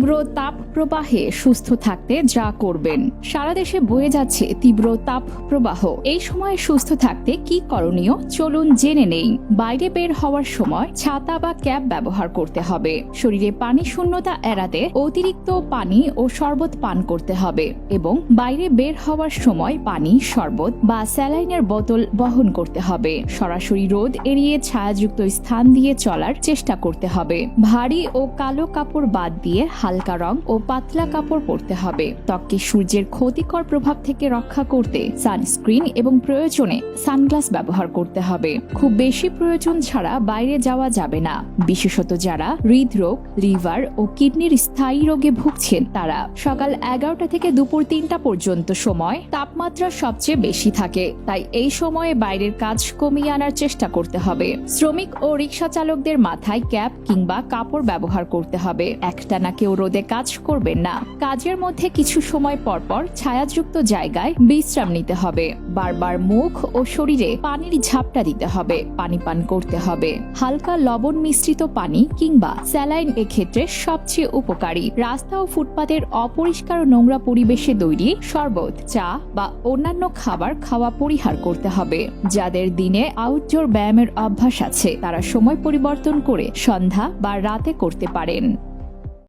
তীব্র তাপ প্রবাহে সুস্থ থাকতে যা করবেন। সারা দেশে বয়ে যাচ্ছে তীব্র তাপ প্রবাহ। এই সময়ে সুস্থ থাকতে কি করণীয়? চলুন জেনে নেই। বাইরে বের হওয়ার সময় ছাতা বা ক্যাপ ব্যবহার করতে হবে। শরীরে পানি শূন্যতা এড়াতে অতিরিক্ত পানি ও শরবত পান করতে হবে এবং বাইরে বের হওয়ার সময় পানি, শরবত বা স্যালাইনের বোতল বহন করতে হবে। সরাসরি রোদ এড়িয়ে ছায়াযুক্ত স্থান দিয়ে চলার চেষ্টা করতে হবে। ভারী ও কালো কাপড় বাদ দিয়ে হালকা রং ও পাতলা কাপড় পরতে হবে। ত্বককে সূর্যের ক্ষতিকর প্রভাব থেকে রক্ষা করতে সানস্ক্রিন এবং প্রয়োজনে সানগ্লাস ব্যবহার করতে হবে। খুব বেশি প্রয়োজন ছাড়া বাইরে যাওয়া যাবে না। বিশেষত যারা হৃদরোগ, লিভার ও কিডনির স্থায়ী রোগে ভুগছেন, তারা সকাল এগারোটা থেকে দুপুর তিনটা পর্যন্ত সময় তাপমাত্রা সবচেয়ে বেশি থাকে। তাই এই সময়ে বাইরের কাজ কমিয়ে আনার চেষ্টা করতে হবে। শ্রমিক ও রিক্সা চালকদের মাথায় ক্যাপ কিংবা কাপড় ব্যবহার করতে হবে। একটানা কেউ রোদে কাজ করবেন না। কাজের মধ্যে কিছু সময় পর পর ছায়াযুক্ত জায়গায় বিশ্রাম নিতে হবে। বারবার মুখ ও শরীরে পানির ঝাপটা দিতে হবে, পানি পান করতে হবে। হালকা লবণ মিশ্রিত পানি কিংবা স্যালাইন এক্ষেত্রে সবচেয়ে উপকারী। রাস্তা ও ফুটপাতের অপরিষ্কার ও নোংরা পরিবেশে তৈরি শরবত, চা বা অন্যান্য খাবার খাওয়া পরিহার করতে হবে। যাদের দিনে আউটডোর ব্যায়ামের অভ্যাস আছে, তারা সময় পরিবর্তন করে সন্ধ্যা বা রাতে করতে পারেন।